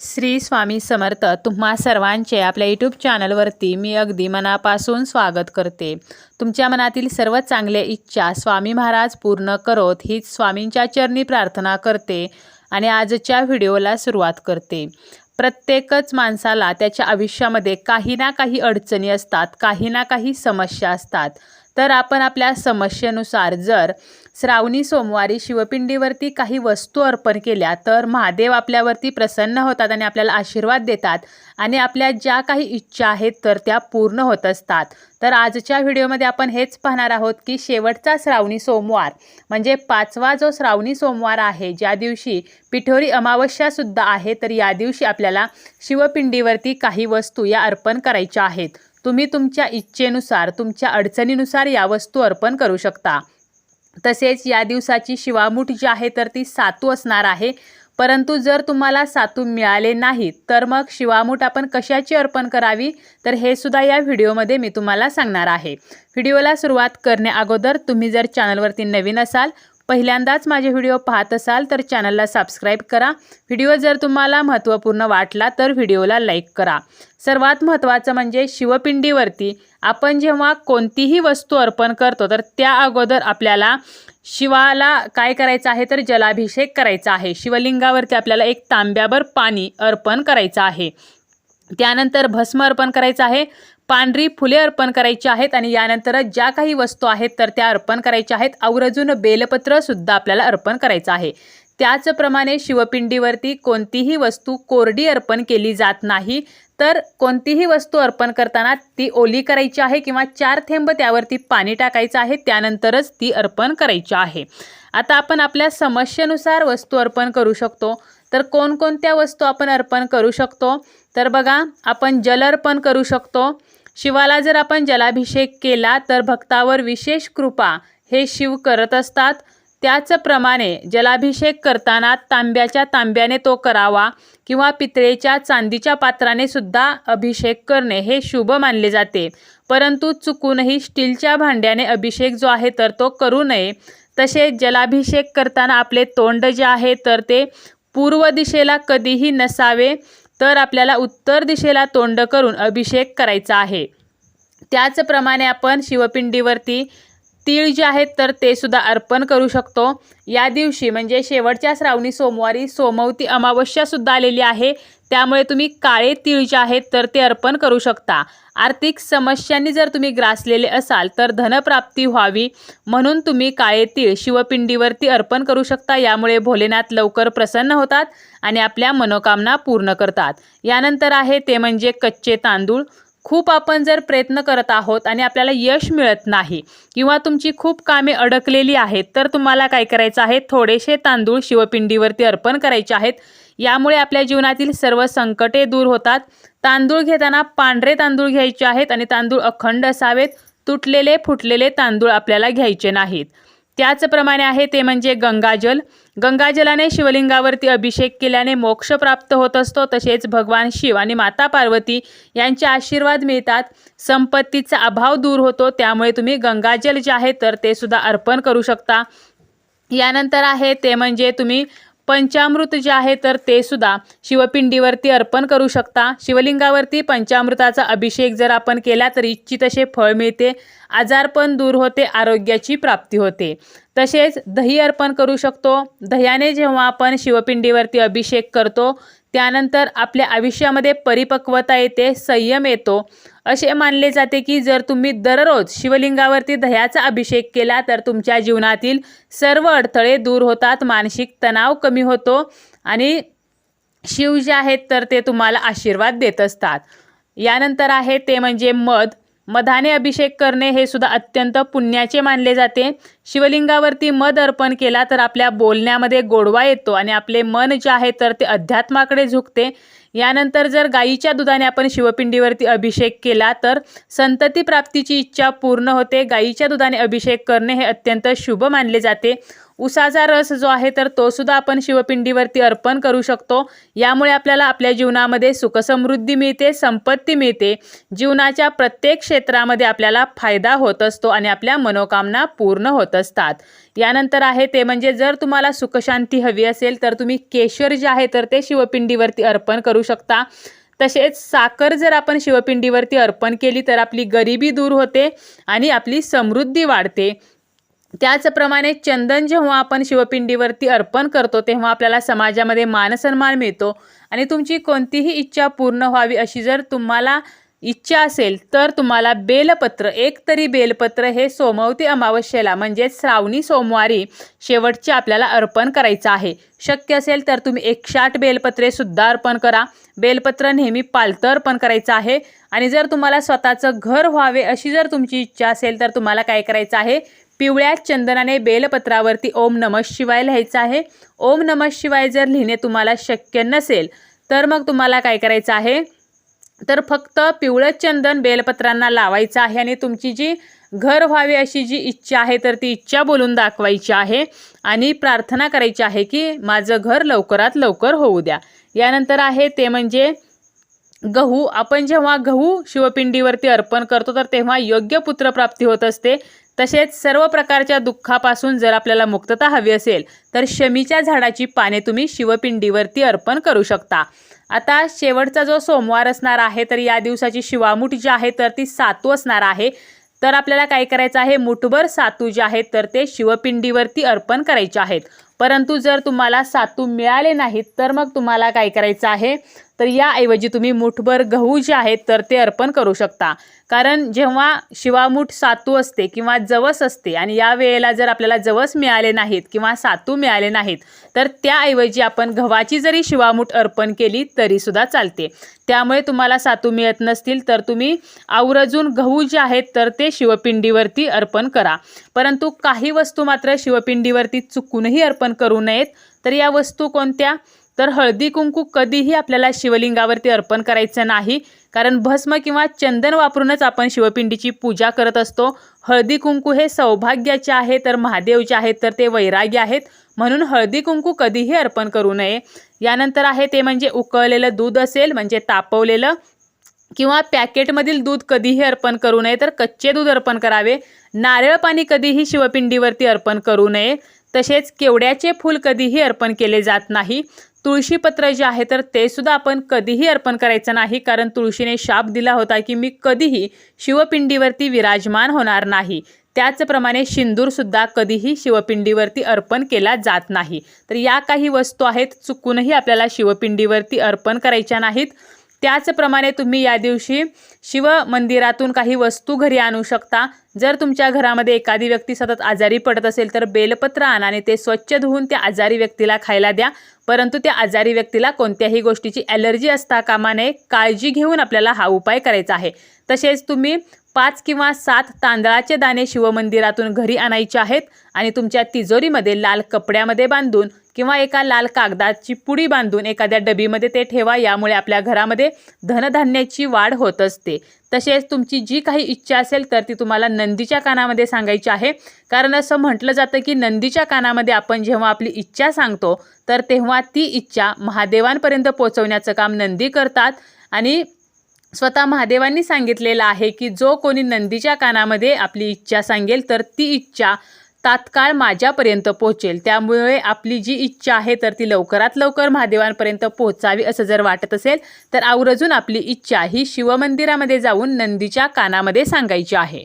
श्री स्वामी समर्थ तुम्हा सर्वांचे आपल्या यूट्यूब चॅनलवरती मी अगदी मनापासून स्वागत करते. तुमच्या मनातील सर्व चांगल्या इच्छा स्वामी महाराज पूर्ण करोत हीच स्वामींच्या चरणी प्रार्थना करते आणि आजच्या व्हिडिओला सुरुवात करते. प्रत्येकच माणसाला त्याच्या आयुष्यामध्ये काही ना काही अडचणी असतात काही ना काही समस्या असतात. तर आपण आपल्या समस्येनुसार जर श्रावणी सोमवारी शिवपिंडीवरती काही वस्तू अर्पण केल्या तर महादेव आपल्यावरती प्रसन्न होतात आणि आपल्याला आशीर्वाद देतात आणि आपल्या ज्या काही इच्छा आहेत तर त्या पूर्ण होत असतात. तर आजच्या व्हिडिओमध्ये आपण हेच पाहणार आहोत की शेवटचा श्रावणी सोमवार म्हणजे पाचवा जो श्रावणी सोमवार आहे ज्या दिवशी पिठोरी अमावस्यासुद्धा आहे तर या दिवशी आपल्याला शिवपिंडीवरती काही वस्तू या अर्पण करायच्या आहेत. तुम्ही तुमच्या इच्छेनुसार तुमच्या अडचणीनुसार या वस्तू अर्पण करू शकता. तसेच या दिवसाची शिवामूठ जी आहे तर ती सातू असणार आहे. परंतु जर तुम्हाला सातू मिळाले नाहीत तर मग शिवामूठ आपण कशाची अर्पण करावी? तर हे सुद्धा या व्हिडिओमध्ये मी तुम्हाला सांगणार आहे. व्हिडिओला सुरुवात करण्या अगोदर तुम्ही जर चॅनलवरती नवीन असाल पहिल्यांदाच माझे व्हिडिओ पाहत असाल तर चॅनलला सबस्क्राईब करा. व्हिडिओ जर तुम्हाला महत्त्वपूर्ण वाटला तर व्हिडिओला लाईक करा. सर्वात महत्त्वाचं म्हणजे शिवपिंडीवरती आपण जेव्हा कोणतीही वस्तू अर्पण करतो तर त्या अगोदर आपल्याला शिवाला काय करायचं आहे तर जलाभिषेक करायचा आहे. शिवलिंगावरती आपल्याला एक तांब्याभर पाणी अर्पण करायचं आहे. त्यानंतर भस्म अर्पण करायचं आहे. पांढरी फुले अर्पण करायची आहेत आणि यानंतर ज्या काही वस्तू आहेत तर त्या अर्पण करायच्या आहेत. आवर्जून बेलपत्रसुद्धा आपल्याला अर्पण करायचं आहे. त्याचप्रमाणे शिवपिंडीवरती कोणतीही वस्तू कोरडी अर्पण केली जात नाही. तर कोणतीही वस्तू अर्पण करताना ती ओली करायची आहे किंवा चार थेंब त्यावरती पाणी टाकायचं आहे त्यानंतरच ती अर्पण करायची आहे. आता आपण आपल्या समस्येनुसार वस्तू अर्पण करू शकतो. तर कोणकोणत्या वस्तू आपण अर्पण करू शकतो? तर बघा आपण जल अर्पण करू शकतो. शिवाला जर आपण जलाभिषेक केला तर भक्तावर विशेष कृपा हे शिव करत असतात. त्याचप्रमाणे जलाभिषेक करताना तांब्याच्या तांब्याने तो करावा किंवा पितळेच्या चांदीच्या पात्राने सुद्धा अभिषेक करणे हे शुभ मानले जाते. परंतु चुकूनही स्टीलच्या भांड्याने अभिषेक जो आहे तर तो करू नये. तसेच जलाभिषेक करताना आपले तोंड जे आहे तर ते पूर्व दिशेला कधीही नसावे. तर आपल्याला उत्तर दिशेला तोंड करून अभिषेक करायचा आहे. त्याचप्रमाणे आपण शिवपिंडीवरती तीळ जे आहेत तर ते सुद्धा अर्पण करू शकतो. या दिवशी म्हणजे शेवटच्या श्रावणी सोमवारी सोमवती अमावस्यासुद्धा आलेली आहे. त्यामुळे तुम्ही काळे तीळ जे आहेत तर ते अर्पण करू शकता. आर्थिक समस्यांनी जर तुम्ही ग्रासलेले असाल तर धनप्राप्ती व्हावी. म्हणून तुम्ही काळे तीळ शिवपिंडीवरती अर्पण करू शकता. यामुळे भोलेनाथ लवकर प्रसन्न होतात आणि आपल्या मनोकामना पूर्ण करतात. यानंतर आहे ते म्हणजे कच्चे तांदूळ. खूप आपण जर प्रयत्न करत आहोत आणि आपल्याला यश मिळत नाही किंवा तुमची खूप कामे अडकलेली आहेत तर तुम्हाला काय करायचं आहे? थोडेसे तांदूळ शिवपिंडीवरती अर्पण करायचे आहेत. यामुळे आपल्या जीवनातील सर्व संकटे दूर होतात. तांदूळ घेताना पांढरे तांदूळ घ्यायचे आहेत आणि तांदूळ अखंड असावेत. तुटलेले फुटलेले तांदूळ आपल्याला घ्यायचे नाहीत. त्याचप्रमाणे आहे ते म्हणजे गंगाजल. गंगाजलाने शिवलिंगावरती अभिषेक केल्याने मोक्ष प्राप्त होत असतो. तसेच भगवान शिव आणि माता पार्वती यांचे आशीर्वाद मिळतात. संपत्तीचा अभाव दूर होतो. त्यामुळे तुम्ही गंगाजल जे आहे तर ते सुद्धा अर्पण करू शकता. यानंतर आहे ते म्हणजे तुम्ही पंचामृत जे आहे तर ते सुद्धा शिवपिंडीवरती अर्पण करू शकता. शिवलिंगावरती पंचामृताचा अभिषेक जर आपण केला तर इच्छित असे फळ मिळते आजारपण दूर होते आरोग्याची प्राप्ती होते. तसेच दही अर्पण करू शकतो. दह्याने जेव्हा आपण शिवपिंडीवरती अभिषेक करतो त्यानंतर आपल्या आयुष्यामध्ये परिपक्वता येते संयम येतो. असे मानले जाते की जर तुम्ही दररोज शिवलिंगावरती दह्याचा अभिषेक केला तर तुमच्या जीवनातील सर्व अडथळे दूर होतात मानसिक तणाव कमी होतो आणि शिव जे आहेत तर ते तुम्हाला आशीर्वाद देत असतात. यानंतर आहे ते म्हणजे मध. मधाने अभिषेक करणे हे सुद्धा अत्यंत पुण्याचे मानले जाते. शिवलिंगावरती मध अर्पण केला तर आपल्या बोलण्यामध्ये गोडवा येतो आणि आपले मन जे आहे तर ते अध्यात्माकडे झुकते. यानंतर जर गाईच्या दुधाने आपण शिवपिंडीवरती अभिषेक केला तर संतती प्राप्तीची इच्छा पूर्ण होते. गाईच्या दुधाने अभिषेक करणे हे अत्यंत शुभ मानले जाते. उसाचा रस जो आहे तर तो सुद्धा आपण शिवपिंडीवरती अर्पण करू शकतो. यामुळे आपल्याला आपल्या जीवनामध्ये सुखसमृद्धी मिळते संपत्ती मिळते. जीवनाच्या प्रत्येक क्षेत्रामध्ये आपल्याला फायदा होत असतो आणि आपल्या मनोकामना पूर्ण होत असतात. यानंतर आहे ते म्हणजे जर तुम्हाला सुखशांती हवी असेल तर तुम्ही केशर जे आहे तर ते शिवपिंडीवरती अर्पण करू शकता. तसेच साखर जर आपण शिवपिंडीवरती अर्पण केली तर आपली गरिबी दूर होते आणि आपली समृद्धी वाढते. त्याचप्रमाणे चंदन जेव्हा आपण शिवपिंडीवरती अर्पण करतो तेव्हा आपल्याला समाजामध्ये मानसन्मान मिळतो. आणि तुमची कोणतीही इच्छा पूर्ण व्हावी अशी जर तुम्हाला इच्छा असेल तर तुम्हाला बेलपत्र एक तरी बेलपत्र हे सोमवती अमावस्येला म्हणजेच श्रावणी सोमवारी शेवटचे आपल्याला अर्पण करायचं आहे. शक्य असेल तर तुम्ही एकशे आठ अर्पण करा. बेलपत्र नेहमी पालतं अर्पण करायचं आहे. आणि जर तुम्हाला स्वतःचं घर व्हावे अशी जर तुमची इच्छा असेल तर तुम्हाला काय करायचं आहे? पिवळ्या चंदनाने बेलपत्रावरती ओम नमः शिवाय लिहायचं आहे. ओम नमः शिवाय जर लिहिणे तुम्हाला शक्य नसेल तर मग तुम्हाला काय करायचं आहे? तर फक्त पिवळं चंदन बेलपत्रांना लावायचं आहे आणि तुमची जी घर व्हावे अशी जी इच्छा आहे तर ती इच्छा बोलून दाखवायची आहे. आणि प्रार्थना करायची आहे की माझं घर लवकरात लवकर होऊ द्या. यानंतर आहे ते म्हणजे गहू आपण जेव्हा गहू शिवपिंडीवरती अर्पण करतो तर तेव्हा योग्य पुत्रप्राप्ती होत असते. तसेच सर्व प्रकारच्या दुःखापासून जर आपल्याला मुक्तता हवी असेल तर शमीच्या झाडाची पाने तुम्ही शिवपिंडीवरती अर्पण करू शकता. आता शेवटचा जो सोमवार असणार आहे तर या दिवसाची शिवामूठ जी आहे तर ती सातू असणार आहे. तर आपल्याला काय करायचं आहे? मुठभर सातू जे आहेत तर ते शिवपिंडीवरती अर्पण करायचे आहेत. परंतु जर तुम्हाला सातू मिळाले नाहीत तर मग तुम्हाला काय करायचं आहे? तर याऐवजी तुम्ही मुठभर गहू जे आहेत तर ते अर्पण करू शकता. कारण जेव्हा शिवामूठ सातू असते किंवा जवस असते आणि या वेळेला जर आपल्याला जवस मिळाले नाहीत किंवा सातू मिळाले नाहीत तर त्याऐवजी आपण गव्हाची जरी शिवामूठ अर्पण केली तरीसुद्धा चालते. त्यामुळे तुम्हाला सातू मिळत नसतील तर तुम्ही आवरजून गहू जे आहेत तर ते शिवपिंडीवरती अर्पण करा. परंतु काही वस्तू मात्र शिवपिंडीवरती चुकूनही अर्पण करू नयेत. तर या वस्तू कोणत्या? तर हळदी कुंकू कधीही आपल्याला शिवलिंगावरती अर्पण करायचं नाही. कारण भस्म किंवा चंदन वापरूनच आपण शिवपिंडीची पूजा करत असतो. हळदी कुंकू हे सौभाग्याचे आहे तर महादेवचे आहेत तर ते वैराग्य आहेत. म्हणून हळदी कुंकू कधीही अर्पण करू नये. यानंतर आहे ते म्हणजे उकळलेलं दूध असेल म्हणजे तापवलेलं. किंवा पॅकेटमधील दूध कधीही अर्पण करू नये तर कच्चे दूध अर्पण करावे. नारळ पाणी कधीही शिवपिंडीवरती अर्पण करू नये. तसेच केवड्याचे फूल कधीही अर्पण केले जात नाही. तुळशीपत्र जे आहे तर ते सुद्धा आपण कधीही अर्पण करायचं नाही कारण तुळशीने शाप दिला होता की मी कधीही शिवपिंडीवरती विराजमान होणार नाही. त्याचप्रमाणे सिंदूरसुद्धा कधीही शिवपिंडीवरती अर्पण केला जात नाही. तर या काही वस्तू आहेत चुकूनही आपल्याला शिवपिंडीवरती अर्पण करायच्या नाहीत. त्याचप्रमाणे तुम्ही या दिवशी शिव मंदिरातून काही वस्तू घरी आणू शकता. जर तुमच्या घरामध्ये एखादी व्यक्ती सतत आजारी पडत असेल तर बेलपत्र आणा आणि ते स्वच्छ धुवून त्या आजारी व्यक्तीला खायला द्या. परंतु त्या आजारी व्यक्तीला कोणत्याही गोष्टीची ॲलर्जी असता कामा नये. काळजी घेऊन आपल्याला हा उपाय करायचा आहे. तसेच तुम्ही पाच किंवा सात तांदळाचे दाणे शिवमंदिरातून घरी आणायचे आहेत आणि तुमच्या तिजोरीमध्ये लाल कपड्यामध्ये बांधून किंवा एका लाल कागदाची पुडी बांधून एखाद्या डबीमध्ये ते ठेवा यामुळे आपल्या घरामध्ये धनधान्याची वाढ होत असते. तसेच तुमची जी काही इच्छा असेल तर ती तुम्हाला नंदीच्या कानामध्ये सांगायची आहे. कारण असं म्हटलं जातं की नंदीच्या कानामध्ये आपण जेव्हा आपली इच्छा सांगतो तर तेव्हा ती इच्छा महादेवांपर्यंत पोचवण्याचं काम नंदी करतात आणि स्वतः महादेवांनी सांगितलेलं आहे की जो कोणी नंदीच्या कानामध्ये आपली इच्छा सांगेल तर ती इच्छा तात्काळ माझ्यापर्यंत पोहोचेल. त्यामुळे आपली जी इच्छा आहे तर ती लवकरात लवकर महादेवांपर्यंत पोहोचावी असं जर वाटत असेल तर आवर्जून आपली इच्छा ही शिवमंदिरामध्ये जाऊन नंदीच्या कानामध्ये सांगायची आहे.